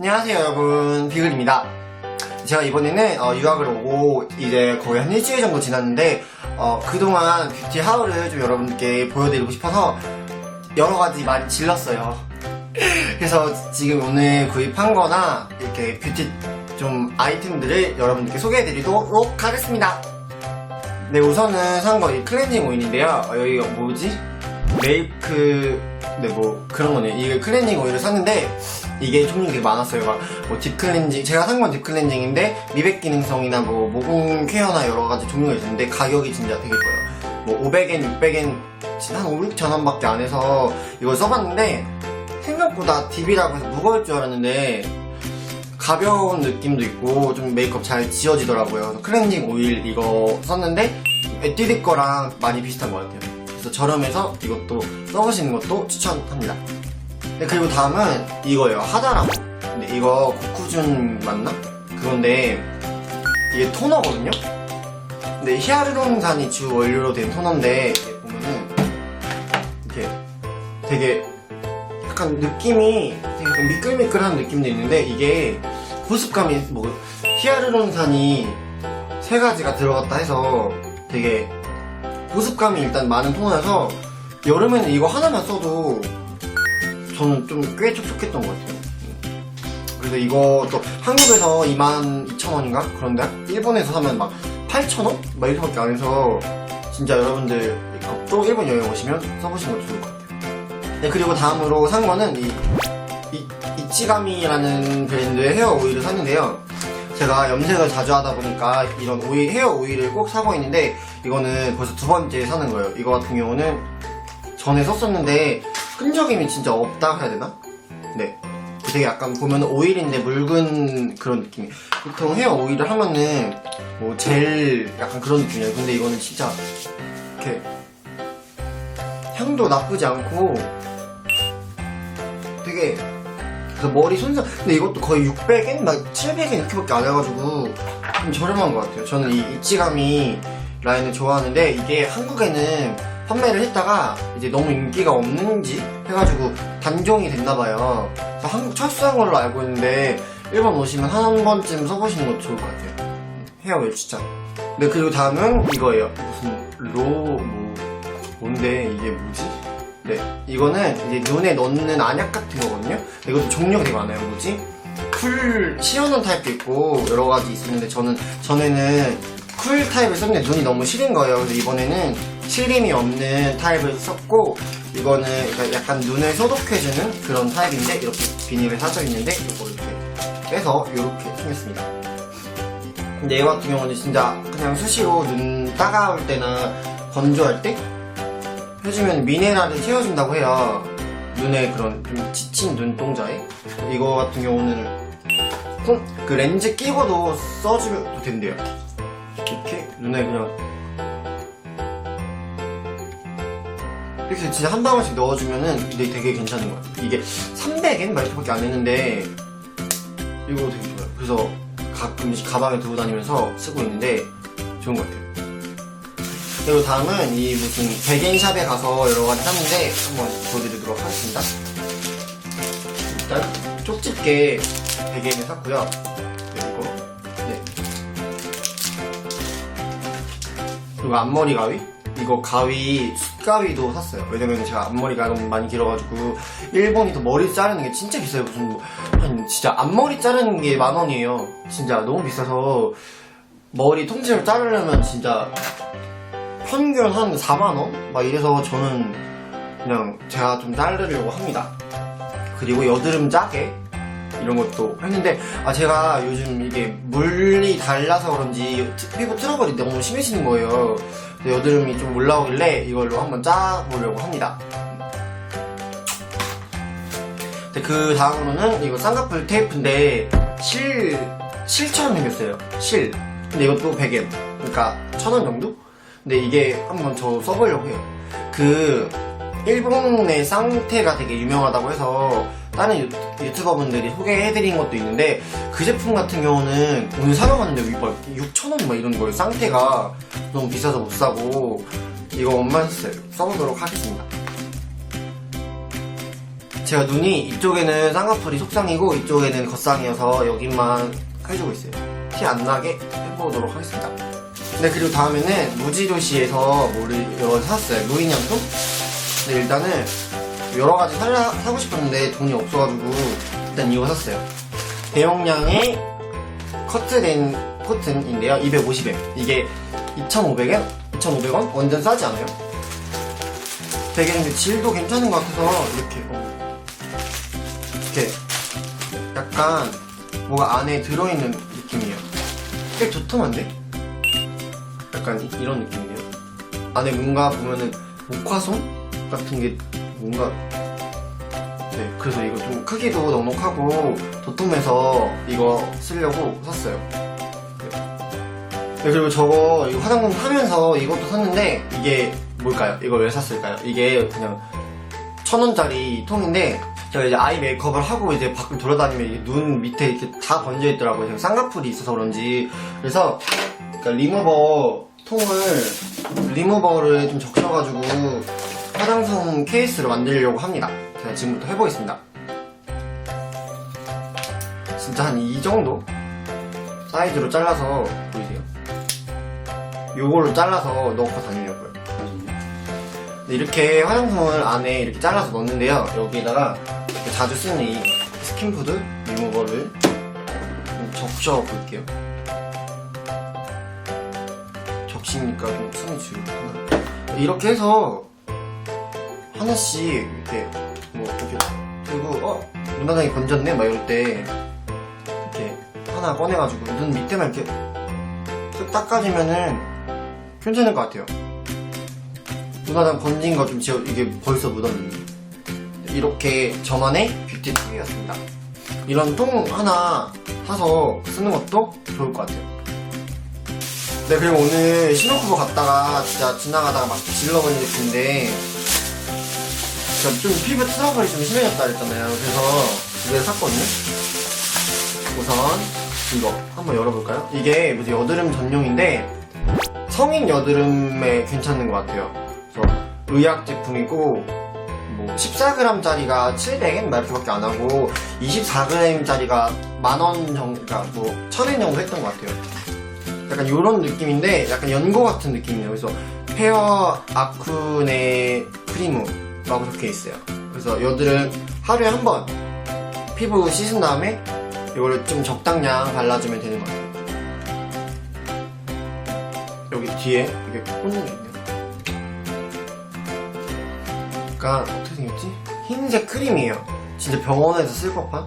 안녕하세요 여러분. 비글입니다. 제가 이번에는 어, 유학을 오고 이제 거의 한 일주일 정도 지났는데 어, 그동안 뷰티 하울을 좀 여러분께 보여드리고 싶어서 여러 가지 많이 질렀어요. 그래서 지금 오늘 구입한 거나 이렇게 뷰티 좀 아이템들을 여러분들께 소개해드리도록 하겠습니다. 네 우선은 산 거 이 클렌징 오일인데요. 어, 여기가 뭐지? 메이크 네 뭐 그런 거네 이게 클렌징 오일을 샀는데 이게 종류가 되게 많았어요 막뭐 딥클렌징 제가 산 건 딥클렌징인데 미백 기능성이나 뭐 모공 케어나 여러 가지 종류가 있는데 가격이 진짜 되게 좋아요 뭐 500엔 600엔 한 5, 6천 원밖에 안 해서 이걸 써봤는데 생각보다 딥이라고 해서 무거울 줄 알았는데 가벼운 느낌도 있고 좀 메이크업 잘 지워지더라고요. 클렌징 오일 이거 썼는데 에뛰드 거랑 많이 비슷한 것 같아요. 그래서 저렴해서 이것도 써보시는 것도 추천합니다. 네, 그리고 다음은 이거예요. 하다라고. 근데 이거 고쿠준 맞나? 그건데 이게 토너거든요? 근데 히아루론산이 주 원료로 된 토너인데 보면은 이렇게 되게 약간 느낌이 되게 미끌미끌한 느낌도 있는데 이게 보습감이 뭐 히아루론산이 세 가지가 들어갔다 해서 되게 보습감이 일단 많은 토너여서 여름에는 이거 하나만 써도 저는 좀 꽤 촉촉했던 것 같아요. 그래서 이거 또 한국에서 22,000원인가? 그런데 일본에서 사면 막 8,000원? 막 이렇게밖에 안 해서 진짜 여러분들 또 일본 여행 오시면 써보시는 것도 좋을 것 같아요. 네, 그리고 다음으로 산 거는 이, 이, 이치가미라는 브랜드의 헤어 오일을 샀는데요. 제가 염색을 자주 하다 보니까 이런 오일, 헤어 오일을 꼭 사고 있는데 이거는 벌써 두 번째 사는 거예요. 이거 같은 경우는 전에 썼었는데 끈적임이 진짜 없다 해야 되나? 네. 되게 약간 보면 오일인데 묽은 그런 느낌이. 보통 헤어 오일을 하면은 뭐 젤 약간 그런 느낌이에요. 근데 이거는 진짜 이렇게 향도 나쁘지 않고 되게 그래서 머리 손상 근데 이것도 거의 600엔 막 700엔 이렇게밖에 안 해가지고 좀 저렴한 것 같아요 저는 이 이치가미 라인을 좋아하는데 이게 한국에는 판매를 했다가 이제 너무 인기가 없는지 해가지고 단종이 됐나봐요 그래서 한국 철수한 걸로 알고 있는데 일본 오시면 한 번쯤 써보시는 것도 좋을 것 같아요 헤어웨일 추천 네 그리고 다음은 이거예요 무슨 로 뭐 뭔데 이게 뭐지? 네, 이거는 이제 눈에 넣는 안약 같은 거거든요. 이것도 종류가 되게 많아요. 뭐지? 쿨 시원한 타입도 있고 여러 가지 있었는데 저는 전에는 쿨 타입을 썼는데 눈이 너무 시린 거예요. 그래서 이번에는 시림이 없는 타입을 썼고 이거는 그러니까 약간 눈을 소독해주는 그런 타입인데 이렇게 비닐에 사져 있는데 이거 이렇게 빼서 이렇게 생겼습니다. 근데 얘 같은 경우는 진짜 그냥 수시로 눈 따가울 때나 건조할 때 해주면 미네랄을 채워준다고 해요. 눈에 그런 좀 지친 눈동자에. 이거 같은 경우는 폰- 그 렌즈 끼고도 써주면 된대요. 눈에 그냥 이렇게 진짜 한 방울씩 넣어주면은 이게 되게 괜찮은 것 같아요. 이게 300엔 말이렇게밖에 안 했는데 이거 되게 좋아요. 그래서 가끔씩 가방에 두고 다니면서 쓰고 있는데 좋은 것 같아요. 그리고 다음은 이 무슨 백엔샵에 가서 여러 가지 샀는데 한번 보여드리도록 하겠습니다. 일단 쪽집게 베개를 샀고요. 그리고 앞머리 가위? 이거 가위 숯가위도 샀어요. 왜냐면 제가 앞머리가 너무 많이 길어가지고 일본이 더 머리 자르는 게 진짜 비싸요. 무슨 뭐, 한 진짜 앞머리 자르는 게 만 원이에요. 진짜 너무 비싸서 머리 통째로 자르려면 진짜 평균 한 4만원? 막 이래서 저는 그냥 제가 좀 자르려고 합니다. 그리고 여드름 짜게 이런 것도 했는데 아 제가 요즘 이게 물이 달라서 그런지 트- 피부 트러블이 너무 심해지는 거예요. 여드름이 좀 올라오길래 이걸로 한번 짜보려고 합니다. 그 다음으로는 이거 쌍꺼풀 테이프인데 실 실처럼 생겼어요. 실. 근데 이것도 100엔. 그러니까 1000원 정도? 근데 이게 한번 저 써보려고 해요. 그 일본의 쌍태가 되게 유명하다고 해서 다른 유, 유튜버 분들이 소개해드린 것도 있는데 그 제품 같은 경우는 오늘 사러 갔는데 막 6,000원 막 이런 거예요. 쌍태가 너무 비싸서 못 사고 이거 엄마 샀어요. 써보도록 하겠습니다. 제가 눈이 이쪽에는 쌍꺼풀이 속쌍이고 이쪽에는 겉쌍이어서 여기만 해주고 있어요. 티 안 나게 해보도록 하겠습니다. 네, 그리고 다음에는 무지도시에서 뭐를 샀어요. 무인양품? 근데 일단은 여러 가지 살라, 사고 싶었는데 돈이 없어가지고 일단 이거 샀어요. 대용량의 커트된 코튼인데요. 250엔. 이게 2,500엔? 2,500원? 완전 싸지 않아요? 되게 근데 질도 괜찮은 것 같아서 이렇게 어, 이렇게 약간 뭐가 안에 들어있는 느낌이에요. 꽤 도톰한데? 약간 이- 이런 느낌이에요. 안에 뭔가 보면은 목화솜 같은 게 뭔가 네 그래서 이거 좀 크기도 넉넉하고 도톰해서 이거 쓰려고 샀어요. 네, 그리고 저거 이거 화장품 하면서 이것도 샀는데 이게 뭘까요? 이걸 왜 샀을까요? 이게 그냥 천 원짜리 통인데 제가 이제 아이 메이크업을 하고 이제 밖을 돌아다니면 눈 밑에 이렇게 다 번져 있더라고요. 제가 쌍꺼풀이 있어서 그런지 그래서 그러니까 리무버 통을 리무버를 좀 적셔가지고 화장품 케이스로 만들려고 합니다. 제가 지금부터 해보겠습니다. 진짜 한 이 정도 사이즈로 잘라서 보이세요? 요걸로 잘라서 넣고 다니려고요. 네, 이렇게 화장품을 안에 이렇게 잘라서 넣는데요. 여기에다가 자주 쓰는 이 스킨푸드 리무버를 좀 적셔 볼게요. 적시니까 좀 손이 줄구나. 이렇게 해서 하나씩 이렇게 뭐 이렇게 그리고 어 눈화장이 번졌네 막 이럴 때 이렇게 하나 꺼내가지고 눈 밑에만 이렇게 쓱 닦아주면은 괜찮을 것 같아요. 눈화장 번진 거 좀 지워 이게 벌써 묻었는데 이렇게 저만의 뷰티 팁이었습니다. 이런 통 하나 사서 쓰는 것도 좋을 것 같아요. 네 그리고 오늘 신혼부부 갔다가 진짜 지나가다가 막 질러버린 제가 좀 피부 트러블이 좀 심해졌다 그랬잖아요. 그래서 이걸 샀거든요. 우선 이거 한번 열어볼까요? 이게 뭐지 여드름 전용인데 성인 여드름에 괜찮은 것 같아요. 그래서 의약 제품이고 뭐 14g짜리가 700엔 말표밖에 안 하고 24g짜리가 만원 정도, 그러니까 뭐 1000엔 정도 했던 것 같아요. 약간 이런 느낌인데 약간 연고 같은 느낌이에요. 그래서 페어 아쿠네 크리무 라고 적혀 있어요. 그래서 여드름 하루에 한 번 피부 씻은 다음에 이거를 좀 적당량 발라주면 되는 것 같아요. 여기 뒤에 이게 꽂는 게 있네요. 약간 어떻게 생겼지? 흰색 크림이에요. 진짜 병원에서 쓸 법한?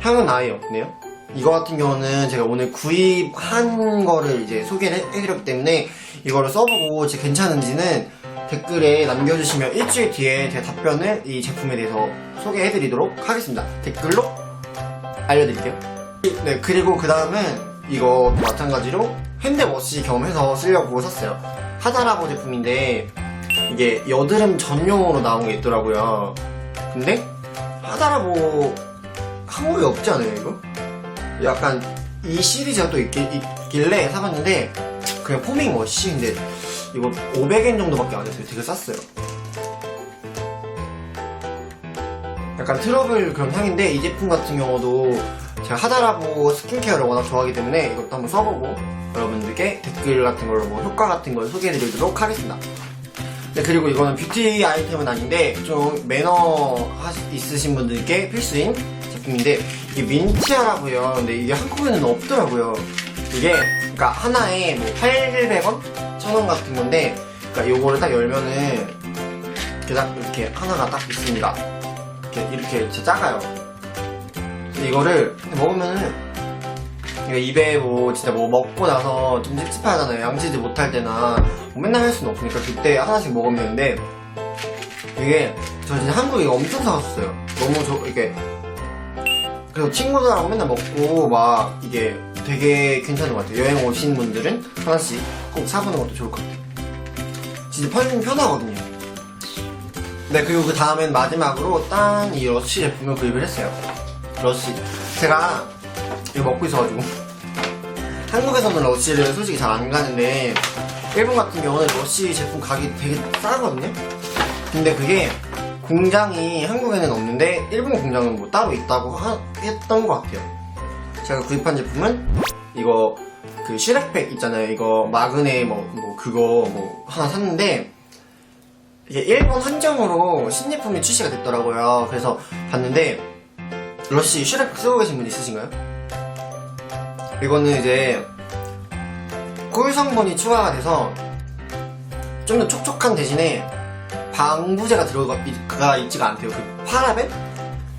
향은 아예 없네요. 이거 같은 경우는 제가 오늘 구입한 거를 이제 소개를 해- 해드렸기 때문에 이거를 써보고 제 괜찮은지는 댓글에 남겨주시면 일주일 뒤에 제가 답변을 이 제품에 대해서 소개해드리도록 하겠습니다. 댓글로 알려드릴게요. 네, 그리고 그 다음은 이거 마찬가지로 핸드워시 겸 해서 쓰려고 샀어요. 하다라보 제품인데 이게 여드름 전용으로 나온 게 있더라고요. 근데 하다라보 한국에 없지 않아요, 이거? 약간 이 시리즈가 또 있길래 사봤는데 그냥 포밍 워시인데 이거 500엔 정도밖에 안 했어요. 되게 쌌어요. 약간 트러블 그런 향인데 이 제품 같은 경우도 제가 하다라보 스킨케어를 워낙 좋아하기 때문에 이것도 한번 써보고 여러분들께 댓글 같은 걸로 뭐 효과 같은 걸 소개해드리도록 하겠습니다. 네, 그리고 이거는 뷰티 아이템은 아닌데 좀 매너 있으신 분들께 필수인 제품인데 이게 민티아라고요. 근데 이게 한국에는 없더라고요. 이게 그러니까 하나에 뭐 800원, 1000원 같은 건데 그러니까 요거를 딱 열면은 이렇게 딱 이렇게 하나가 딱 있습니다. 이렇게 이렇게 진짜 작아요. 이거를 먹으면은 이거 입에 뭐 진짜 뭐 먹고 나서 좀 찝찝하잖아요. 양치질 못할 때나 뭐 맨날 할 수는 없으니까 그때 하나씩 먹으면 되는데 이게 저 진짜 한국에 엄청 사왔어요. 너무 저 이게 그래서 친구들하고 맨날 먹고 막 이게 되게 괜찮은 것 같아요. 여행 오신 분들은 하나씩 꼭 사보는 것도 좋을 것 같아요. 진짜 팔긴 편하거든요. 네 그리고 그 다음엔 마지막으로 딴 이 러쉬 제품을 구입을 했어요. 러쉬 제가 이거 먹고 있어가지고 한국에서는 러쉬를 솔직히 잘 안 가는데 일본 같은 경우는 러쉬 제품 가격이 되게 싸거든요 근데 그게 공장이 한국에는 없는데 일본 공장은 뭐 따로 있다고 하- 했던 것 같아요. 제가 구입한 제품은 이거 그 시렉팩 있잖아요. 이거 마그네 뭐, 뭐 그거 뭐 하나 샀는데 이게 일본 한정으로 신제품이 출시가 됐더라고요. 그래서 봤는데 러시 슈렉 쓰고 계신 분 있으신가요? 이거는 이제 꿀 성분이 추가가 돼서 좀 더 촉촉한 대신에 방부제가 들어가 가 있지가 않대요. 그 파라벤?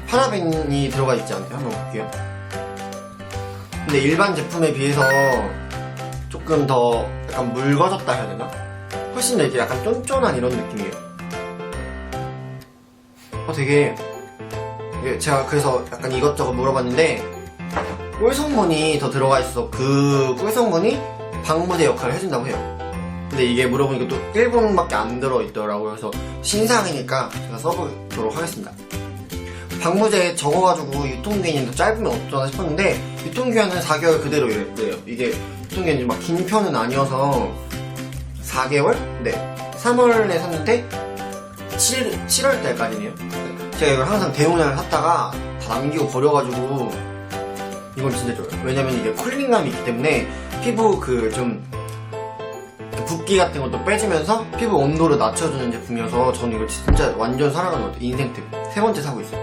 파라벤이 들어가 있지 않대요. 한번 볼게요. 근데 일반 제품에 비해서 조금 더 약간 묽어졌다 해야 되나? 훨씬 더 이렇게 약간 쫀쫀한 이런 느낌이에요. 어, 되게 제가 그래서 약간 이것저것 물어봤는데 꿀 성분이 더 들어가 있어 그 꿀 성분이 방부제 역할을 해준다고 해요. 근데 이게 물어보니까 또 1분밖에 안 들어있더라고요. 그래서 신상이니까 제가 써보도록 하겠습니다. 방부제 적어가지고 유통기한이 더 짧으면 어쩌나 싶었는데 유통기한은 4개월 그대로 이랬대요. 이게 유통기한이 막 긴 편은 아니어서 4개월? 네. 3월에 샀는데 7, 7월 달까지네요. 제가 이걸 항상 대용량을 샀다가 다 남기고 버려가지고 이건 진짜 좋아요. 왜냐면 이게 쿨링감이 있기 때문에 피부 그 좀 붓기 같은 것도 빼주면서 피부 온도를 낮춰주는 제품이어서 저는 이거 진짜 완전 사랑하는 것 같아요. 인생 팁. 세 번째 사고 있어요.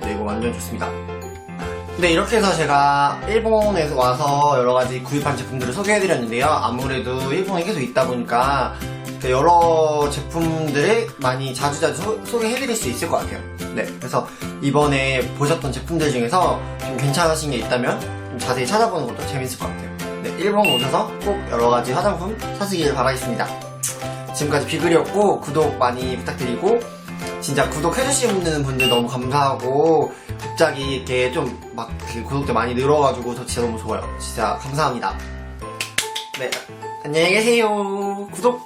네, 이거 완전 좋습니다. 네, 이렇게 해서 제가 일본에서 와서 여러 가지 구입한 제품들을 소개해드렸는데요. 아무래도 일본에 계속 있다 보니까 그 여러 제품들을 많이 자주자주 소- 소개해드릴 수 있을 것 같아요. 네, 그래서 이번에 보셨던 제품들 중에서 좀 괜찮으신 게 있다면 좀 자세히 찾아보는 것도 재밌을 것 같아요. 네, 일본 오셔서 꼭 여러 가지 화장품 사시길 바라겠습니다. 지금까지 비글이었고 구독 많이 부탁드리고 진짜 구독해주시는 분들 너무 감사하고 갑자기 이렇게 좀 막 구독자 많이 늘어가지고 저 진짜 너무 좋아요. 진짜 감사합니다. 네, 안녕히 계세요. 구독